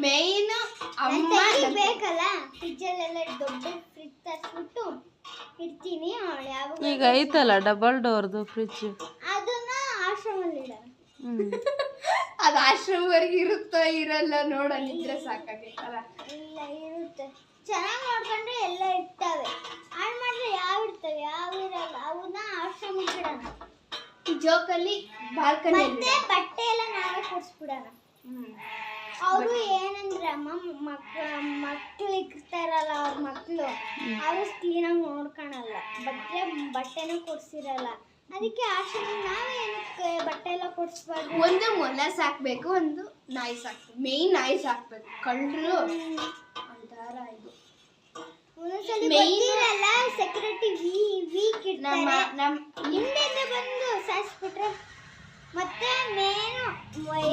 ಮೇನ್ ನನ್ನ ಅಮ್ಮ ಬೇಕಲ್ಲ? ಫ್ರಿಜ್ಜಲ್ಲೆಲ್ಲ ದೊಡ್ಡ ಫ್ರಿಜ್ ತರಿಸ್ಬಿಟ್ಟು ಇಡ್ತೀನಿ ಅವಳು ಯಾವಾಗ ಈಗ ಐತಲ್ಲ ಡಬಲ್ ಡೋರ್ದು ಫ್ರಿಜ್ ಅದನ್ನ ಆಶ್ರಮಲ್ಲಿ ಇಡೋಣ. ಅದು ಆಶ್ರಮವರೆಗೆ ಇರುತ್ತೋ ಇರಲ್ಲ ನೋಡಲ್ಲಿದ್ರೆ ಸಾಕಾಗಿತ್ತಲ್ಲ ಇಲ್ಲ ಇರುತ್ತೆ. ಚೆನ್ನಾಗಿ ನೋಡ್ಕೊಂಡ್ರೆ ಎಲ್ಲ ಇರ್ತವೆ. ಹಾಳು ಮಾಡಿದ್ರೆ ಯಾವ ಇರ್ತವೆ? ಯಾವ ಇರಲ್ಲ. ಅವನ್ನ ಆಶ್ರಮಕ್ಕೆ ಇಡೋಣ. ಜೋಕಲ್ಲಿ ಬಾಲ್ಕನಿ ಮತ್ತೆ ಬಟ್ಟೆ ಎಲ್ಲ ನಾವೇ ಕೊಡಿಸ್ಬಿಡೋಣ. ಅವರು ಏನಂದ್ರೆ ಅಮ್ಮ ಮಕ್ ಮಕ್ಳು ಇರ್ತಾರಲ್ಲ ಅವ್ರ ಮಕ್ಕಳು ಅವರು ಕ್ಲೀನಾಗಿ ನೋಡ್ಕೊಳಲ್ಲ. ಬಟ್ಟೆ ಬಟ್ಟೆನೂ ಕೊಡ್ಸಿರಲ್ಲ. ಅದಕ್ಕೆ ಆಶೆ ನಾವೇ ಏನಕ್ಕೆ ಬಟ್ಟೆ ಎಲ್ಲ ಕೊಡಿಸ್ಬಾರ್ದು? ಒಂದು ಮೊಲ ಸಾಕ್ಬೇಕು ಒಂದು ನಾಯಿ ಸಾಕ್ಬೇಕು. ಮೇಯ್ನ್ ನಾಯಿ ಸಾಕ್ಬೇಕು. ಕಳ್ಳರು ಅಂತಾರ ಇದು. ಸೆಕ್ಯೂರಿಟಿ ವೀ ವೀಕ್ ನಮ್ಮ ನಮ್ಮ ಹಿಂದೆ ಬಂದು ಸಾಯಿಸ್ಬಿಟ್ರೆ ಮತ್ತೆ ಮೇನು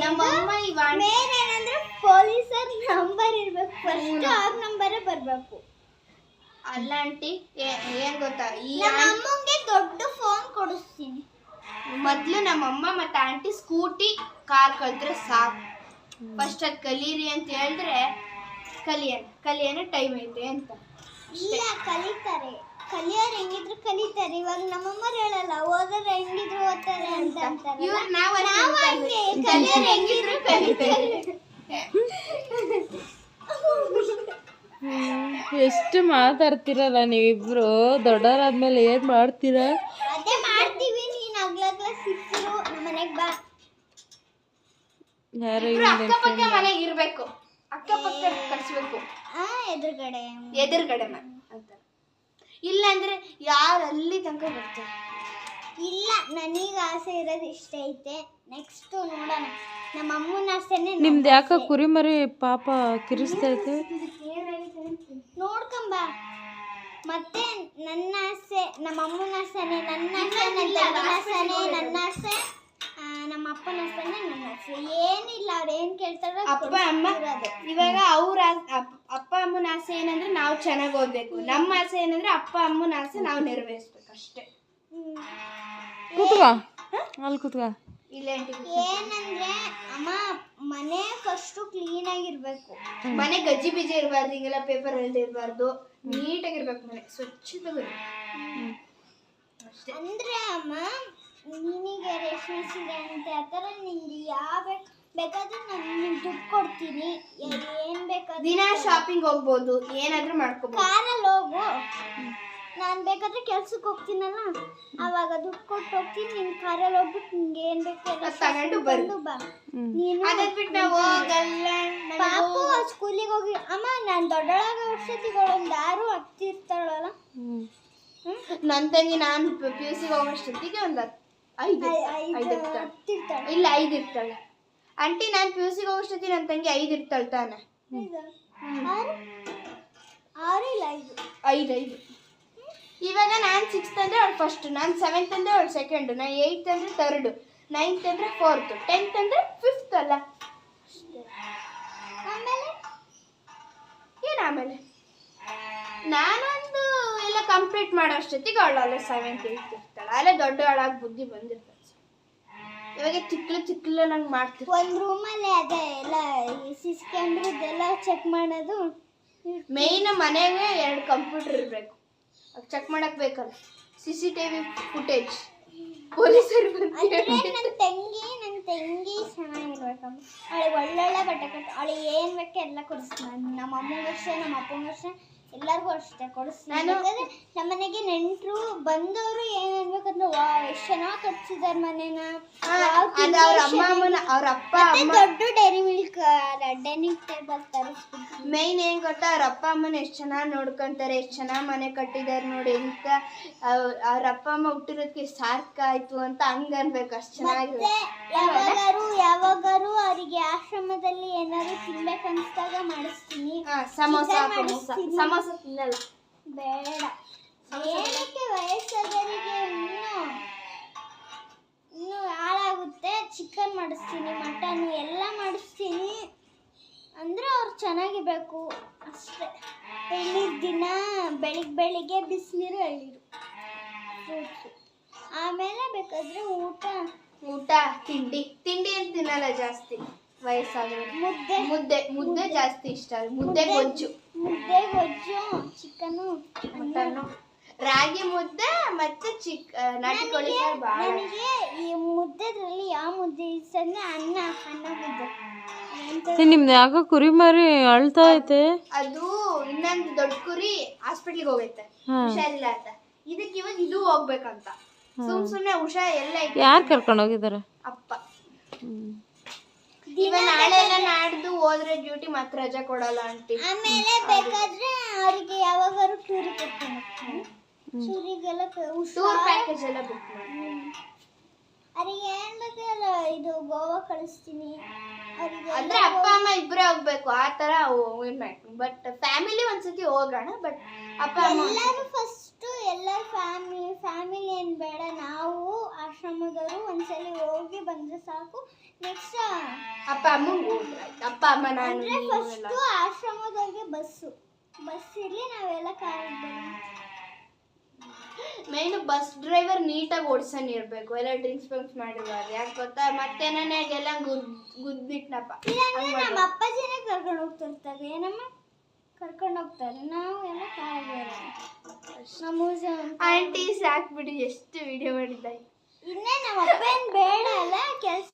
ನಮ್ಮಮ್ಮ ಇವಾಗ ಮೇನ್ ಏನಂದ್ರೆ ಪೊಲೀಸರ್ ನಂಬರ್ ಇರ್ಬೇಕು ಫಸ್ಟ್ ಆರ್ ನಂಬರ್ ಬರ್ಬೇಕು. ಅಲ್ಲ ಆಂಟಿ ಏನ್ ಗೊತ್ತಾ? ಈ ನಮ್ಮಮ್ಮಗೆ ದೊಡ್ಡ ಫೋನ್ ಕೊಡಿಸ್ತೀನಿ. ಮೊದ್ಲು ನಮ್ಮಮ್ಮ ಮತ್ತೆ ಆಂಟಿ ಸ್ಕೂಟಿ ಕಾರ್ ಕಲ್ತ್ರೆ ಸಾಕು. ಫಸ್ಟ್ ಅದ್ ಕಲೀರಿ ಅಂತ ಹೇಳಿದ್ರೆ ಕಲಿಯೋಣ ಕಲಿಯೋಣ ಟೈಮ್ ಐತೆ ಅಂತ. ಇಲ್ಲ ಕಲಿತಾರೆ. ಕಲಿಯೋರು ಹೆಂಗಿದ್ರು ಕಲಿತಾರೆ. ಇವಾಗ ನಮ್ಮಮ್ಮರು ಹೇಳಲ್ಲ ಓದೋರು ಹೆಂಗಿದ್ರು ಓದ್ತಾರೆ ಅಂತ ಅಂತಾರೆ ಇವ್ರು ನಾವ್ ನಾವು ಹಂಗೆ ಕಲಿಯೋರು ಹೆಂಗಿದ್ರು ಕಲಿತಾರೆ. ಎಷ್ಟು ಮಾತಾಡ್ತೀರಲ್ಲ ನೀವಿಬ್ರು? ದೊಡ್ಡವರಾದ್ಮೇಲೆ ಏನು ಮಾಡ್ತೀರಾ? ಅದೇ ಮಾಡ್ತೀವಿ ನೀನ್ ಅಗ್ಲಗ್ಲ ಸಿಕ್ಕಿರು ನಮ್ಮ ಮನೆಗ್ ಬಾ. ಯಾರು ಅಕ್ಕಪಕ್ಕ ಮನೆಗೆ ಇರ್ಬೇಕು. ಅಕ್ಕಪಕ್ಕ ಕಟ್ಸ್ಬೇಕು ಆ ಎದುರುಗಡೆ. ಎದುರುಗಡೆ ಅಂತ ಇಲ್ಲ ಅಂದ್ರೆ ಯಾರು ಅಲ್ಲಿ ತನಕ ಬರ್ತಾರೆ? ಇಲ್ಲ ನನಗ ಆಸೆ ಇರೋದು ಇಷ್ಟ ಐತೆ. ನೆಕ್ಸ್ಟ್ ನೋಡೋಣ. ನಮ್ಮ ಅಮ್ಮನ ಆಸೆನೇ ನಿಮ್ದು ಯಾಕೋ ಕುರಿಮರಿ ಪಾಪ ಕಿರಿಸ್ತೈತೆ ನೋಡ್ಕೊಂಬ ಮತ್ತೆ ನನ್ನ ಆಸೆ ನಮ್ಮ ಅಮ್ಮನ ಆಸೆನೆ ನನ್ನ ಆಸೆ ನನ್ನ ಆಸೆನೆ ನನ್ನ ಆಸೆ ಆ, ನಮ್ಮ ಅಪ್ಪನ ಆಸೆನೆ ನನ್ನ ಆಸೆ. ಏನಿಲ್ಲ ಅವ್ರು ಏನು ಕೇಳ್ತಾರೋ ಅಪ್ಪ ಅಮ್ಮ. ಇವಾಗ ಅವ್ರ ಅಪ್ಪ ಅಮ್ಮನ ಆಸೆ ಏನಂದ್ರೆ ನಾವು ಚೆನ್ನಾಗಿ ಓದ್ಬೇಕು. ನಮ್ಮ ಆಸೆ ಏನಂದ್ರೆ ಅಪ್ಪ ಅಮ್ಮನ ಆಸೆ ನಾವು ನೆರವೇರಿಸ್ಬೇಕು ಅಷ್ಟೇ. ಕೂತ್ಕೋ. ಅಲ್ಲಿ ಕೂತ್ಕೋ. ಇಲ್ಲ ಏನಂದ್ರೆ ಅಮ್ಮ ಮನೆ ಫಸ್ಟು ಕ್ಲೀನ್ ಆಗಿರ್ಬೇಕು. ಮನೆ ಗಜ್ಜಿ ಬೀಜ ಇರಬಾರ್ದು ಹಿಂಗೆಲ್ಲ ಪೇಪರ್ ಇರಬಾರ್ದು. ನೀಟಾಗಿರ್ಬೇಕು ಮನೆ ಸ್ವಚ್ಛತೆ ಅಷ್ಟೇ. ಅಂದ್ರೆ ಅಮ್ಮ ನಿನಗೆ ರೇಷ್ಮೆ ಸೀರೆ ಅಂತ ಆ ಥರ ನಿಂಗೆ ಯಾವ ಬೇಕಾದ್ರೂ ನಾನು ನಿಮ್ಗೆ ದುಡ್ಡು ಕೊಡ್ತೀನಿ. ಏನ್ ಬೇಕಾದ್ರೂ ದಿನ ಶಾಪಿಂಗ್ ಹೋಗ್ಬೋದು ಏನಾದರೂ ಮಾಡ್ಕೋಬಹುದು ಕಾರಲ್ಲಿ ಹೋಗು. ನಾನು ಬೇಕಾದ್ರೆ ಕೆಲ್ಸಕ್ಕೆ ಹೋಗ್ತೀನಲ್ಲ? ಅವಾಗ ದುಡ್ಡು ಕೊಟ್ಟು ಹೋಗ್ತೀನಿ. ನಿನ್ ಕಾರಲ್ಲಿ ಹೋಗ್ಬಿಟ್ಟು ನಿಂಗೆ ಏನ್ ಬೇಕು ಎಲ್ಲ ಅದ್ ತಗೊಂಡು ಬರ್ರಿ. ಬಾ. ನೀನು ಅದನ್ ಬಿಟ್ಟು ನಾವು ಪಾಪು ಸ್ಕೂಲಿಗೆ ಹೋಗಿ ಅಮ್ಮ ನಾನು ದೊಡ್ಡೊಳಗ ವರ್ಷತಿಗಳೊಂದು ಯಾರು ಹತ್ತಿರ್ತಾಳಲ್ಲ? ಹ್ಮ್. ನನ್ ತಂಗಿ ನಾನು ಪಿ ಯು ಸಿಗೆ ಹೋಗೋಷ್ಟೊತ್ತಿಗೆ ಒಂದು ಐದು ಐದು ಇರ್ತಾಳೆ ಹತ್ತಿರ್ತಾಳೆ. ಇಲ್ಲ ಐದು ಇರ್ತಾಳೆ. ಆಂಟಿ ನಾನು ಪಿ ಯು ಸಿಗೆ ಹೋಗೋಷ್ಟೊತ್ತಿಗೆ ನನ್ನ ತಂಗಿ ಐದು ಇರ್ತಾಳೆ ತಾನೆ ಐದು? ಐದು ಇವಾಗ ನಾನು ಸಿಕ್ಸ್ತ್ ಅಂದರೆ ಅವಳು ಫಸ್ಟ್ ನಾನು ಸೆವೆಂತ್ ಅಂದ್ರೆ ಅವಳು ಸೆಕೆಂಡು ನಾನು ಏಯ್ತ್ ಅಂದರೆ ತರ್ಡು ನೈನ್ತ್ ಅಂದರೆ ಫೋರ್ತು ಟೆಂತ್ ಅಂದರೆ ಫಿಫ್ತ್ ಅಲ್ಲ. ಆಮೇಲೆ? ಏನು ಆಮೇಲೆ? ನಾನೊಂದು ಎಲ್ಲ ಕಂಪ್ಲೀಟ್ ಮಾಡೋ ಅಷ್ಟೊತ್ತಿಗೆ ಅವಳು ಅಲ್ಲೇ ಸೆವೆಂತ್ ಏಯ್ತ್ ಇರ್ತಾಳೆ. ಅಲ್ಲೇ ದೊಡ್ಡವಳಾಗಿ ಬುದ್ಧಿ ಬಂದಿರ್ತಾಳೆ. ಇವಾಗ ಚಿಕ್ಕಲು ಚಿಕ್ಕಲು ನಂಗೆ ಮಾಡ್ತೀವಿ ಒಂದು ರೂಮಲ್ಲಿ ಅದೇ ಎಲ್ಲ ಸಿ ಸಿ ಕ್ಯಾಮ್ರದ್ದೆಲ್ಲ ಚೆಕ್ ಮಾಡೋದು. ಮೇಯ್ನ್ ಮನೆಗೆ ಎರಡು ಕಂಪ್ಯೂಟರ್ ಇರಬೇಕು. ಅದು ಚೆಕ್ ಮಾಡಕ್ ಬೇಕಲ್ಲ. C C T V footage ಪೊಲೀಸರು ನನ್ನ ತಂಗಿ ನನ್ನ ತಂಗಿ ಚೆನ್ನಾಗಿರ್ಬೇಕಮ್ಮ ಅವಳಿಗೆ ಒಳ್ಳೊಳ್ಳೆ ಬಟ್ಟೆ ಕಟ್ಟು ಅವಳಿಗೆ ಏನು ಬೇಕೋ ಎಲ್ಲ ಕೊಡಿಸ್ತೀನಿ ನಮ್ಮ ಅಮ್ಮನ ವರ್ಷ ನಮ್ಮ ಅಪ್ಪನ ಅಷ್ಟೇ. ಎಲ್ಲರಿಗೂ ಅಷ್ಟೇ ಕೊಡಿಸ್ತೀನಿ ನಾನು- ನಮ್ಮ ಮನೆಗೆ ನೆಂಟರು ಬಂದವರು ಏನು ಅನ್ಬೇಕಂದ್ರೆ ವಾ ಎಷ್ಟು ಚೆನ್ನಾಗಿ ಕಟ್ಸಿದ್ದಾರೆ ಮನೇನ? ಅವ್ರ ಅಮ್ಮ ಅಮ್ಮನ ಅವ್ರ ಅಪ್ಪ ಅಮ್ಮ ದೊಡ್ಡ ಡೈರಿ ಮಿಲ್ಕ್ ಡೈನಿಂಗ್ ಟೇಬಲ್ ತರಿಸ್ಬಿಟ್ಟು ಮೇನ್ ಏನ್ ಗೊತ್ತಾ ಅವ್ರ ಅಪ್ಪ ಅಮ್ಮನ ಎಷ್ಟು ಚೆನ್ನಾಗಿ ನೋಡ್ಕೊಂತಾರೆ ಎಷ್ಟು ಚೆನ್ನಾಗಿ ಮನೆ ಕಟ್ಟಿದಾರೆ ನೋಡಿ ಅಂತ. ಅವ್ರ ಅಪ್ಪ ಅಮ್ಮ ಹುಟ್ಟಿರೋದಕ್ಕೆ ಸಾರ್ಕ ಆಯ್ತು ಅಂತ ಹಂಗ ಅನ್ಬೇಕು ಅಷ್ಟು ಚೆನ್ನಾಗಿ. ಯಾವಾಗಾರು ಯಾವಾಗಾರು ಅವರಿಗೆ ಆಶ್ರಮದಲ್ಲಿ ಏನಾದ್ರು ತಿನ್ಬೇಕನ್ಸ್ದಾಗ ಮಾಡಿಸ್ತೀನಿ. ಸಮೋಸ ಸಮೋಸ. ಸಮೋಸ ತಿನ್ನಲ್ಲ. ಬೇಡ. ಏನಕ್ಕೆ ವಯಸ್ಸಾದವರಿಗೆ ಇನ್ನೂ ಇನ್ನೂ ಹಾಳಾಗುತ್ತೆ? ಚಿಕನ್ ಮಾಡಿಸ್ತೀನಿ ಮಟನ್ ಎಲ್ಲ ಮಾಡಿಸ್ತೀನಿ. ಅಂದರೆ ಅವ್ರು ಚೆನ್ನಾಗಿರಬೇಕು. ಅಷ್ಟೇ. ಎಳ್ನೀರು ದಿನ ಬೆಳಿಗ್ಗೆ ಬೆಳಿಗ್ಗೆ ಬಿಸಿನೀರು ಫ್ರೂಟ್ಸು ಆಮೇಲೆ ಬೇಕಾದರೆ ಊಟ. ಊಟ ತಿಂಡಿ. ತಿಂಡಿ ಅಂತ ತಿನ್ನಲ್ಲ ಜಾಸ್ತಿ. ವಯಸ್ಸಾದವರು ಮುದ್ದೆ. ಮುದ್ದೆ ಮುದ್ದೆ ಜಾಸ್ತಿ ಇಷ್ಟ. ಮುದ್ದೆ ಗೊಜ್ಜು ಮುದ್ದೆ ಗೊಜ್ಜು ಚಿಕನು ಮಟನ್ನು. ರಾಗಿ ಮುದ್ದೆ ಮತ್ತೆ ಚಿಕ್ ನಾಟಿಕೋಳಿ ಸಾರು ಭಾಳ ನನಗೆ ಈ ಮುದ್ದೆದಲ್ಲಿ ಯಾವ ಮುದ್ದೆ ಇಷ್ಟ ಅಂದ್ರೆ ಅನ್ನ ಅನ್ನ ಮುದ್ದೆ. ಏ, ನಿಮ್ದು ಯಾಕೋ ಕುರಿ ಮರಿ ಅಳ್ತಾ ಐತೆ? ಅದು ಇನ್ನೊಂದು ದೊಡ್ಡ ಕುರಿ ಹಾಸ್ಪಿಟ್ಲಿಗೆ ಹೋಗೈತೆ. ಹುಷಾರಿಲ್ಲ ಅಂತ. ಇದಕ್ಕೆ ಇವಾಗ ಇದು ಹೋಗ್ಬೇಕಂತ. ಸುಮ್ ಸುಮ್ನೆ ಹುಷಾರ್ ಎಲ್ಲ ಯಾರು ಕರ್ಕೊಂಡು ಹೋಗಿದ್ದಾರೆ? ಅಪ್ಪ. ಇವ ನಾಳೆ ಎಲ್ಲ ನಾಡ್ದು ಹೋದ್ರೆ ಡ್ಯೂಟಿ ಮತ್ತೆ ರಜಾ ಕೊಡಲ್ಲ ಆಂಟಿ. ಆಮೇಲೆ ಬೇಕಾದ್ರೆ ಅವರಿಗೆ ಯಾವಾಗಾದ್ರು ಟೂರಿಗೆ ಕರ್ಕೊಂಡು ಟೂರಿಗೆಲ್ಲ ಟೂರ್ ಪ್ಯಾಕೇಜ್ ಎಲ್ಲ ಬುಕ್ ಮಾಡಿ. ಅವರಿಗೆ ಏನ್ ಬೇಕಲ್ಲ ಇದು ಗೋವಾ ಕಳಿಸ್ತೀನಿ. ಅಂದ್ರೆ ಅಪ್ಪ ಅಮ್ಮ ಇಬ್ಬರೇ ಹೋಗ್ಬೇಕು. ಆ ತರ ಬಟ್ ಫ್ಯಾಮಿಲಿ ಒಂದ್ಸತಿ ಹೋಗೋಣ ಬಟ್ ಅಪ್ಪ ಅಮ್ಮ ಎಲ್ಲರೂ ಫಸ್ಟ್ ಎಲ್ಲರ ಫ್ಯಾಮಿ ಫ್ಯಾಮಿಲಿ ಏನು ಬೇಡ ನಾವು ಆಶ್ರಮದವರು ಒಂದ್ಸಲಿ ಹೋಗಿ ಬಂದ್ರೆ ಸಾಕು. ನೆಕ್ಸ್ಟ್ ಅಪ್ಪ ಅಮ್ಮ. ಅಪ್ಪ ಅಮ್ಮ ನಾನು ಅಂದ್ರೆ ಎಲ್ಲ. First ಆಶ್ರಮದವ್ರಿಗೆ bus. ಬಸ್ ಇರಲಿ ನಾವೆಲ್ಲ ಕಾರ್ ಮೇನ್ ಬಸ್ ಡ್ರೈವರ್ ನೀಟಾಗಿ ಓಡ್ಸನ್ ಇರ್ಬೇಕು. ಎಲ್ಲ ಡ್ರಿಂಕ್ಸ್ ಬಂಕ್ಸ್ ಮಾಡಿರ್ಬಾರ್ದು ಯಾಕೆ ಗೊತ್ತಾ? ಮತ್ತೆ ನನಗೆಲ್ಲ ಗುದ್ ಗುದ್ಬಿಟ್ನಪ್ಪ. ಇಲ್ಲಾಂದ್ರೆ ನಮ್ಮ ಅಪ್ಪಾಜಿನೇ ಕರ್ಕೊಂಡು ಹೋಗ್ತಿರ್ತಾರೆ. ಏನಮ್ಮ? ಕರ್ಕೊಂಡು ಹೋಗ್ತಾರೆ. ನಾವು ಎಲ್ಲ ಕಾರ್ ನಮ್ಮ ಆಂಟಿ ಸಾಕ್ಬಿಡಿ ಎಷ್ಟು ವಿಡಿಯೋ ಮಾಡಿದ್ದಾಯ್ತು ಇನ್ನೇ ನಮ್ಮ ಅಪ್ಪ ಏನು ಬೇಡ ಅಲ್ಲ ಕೆಲಸ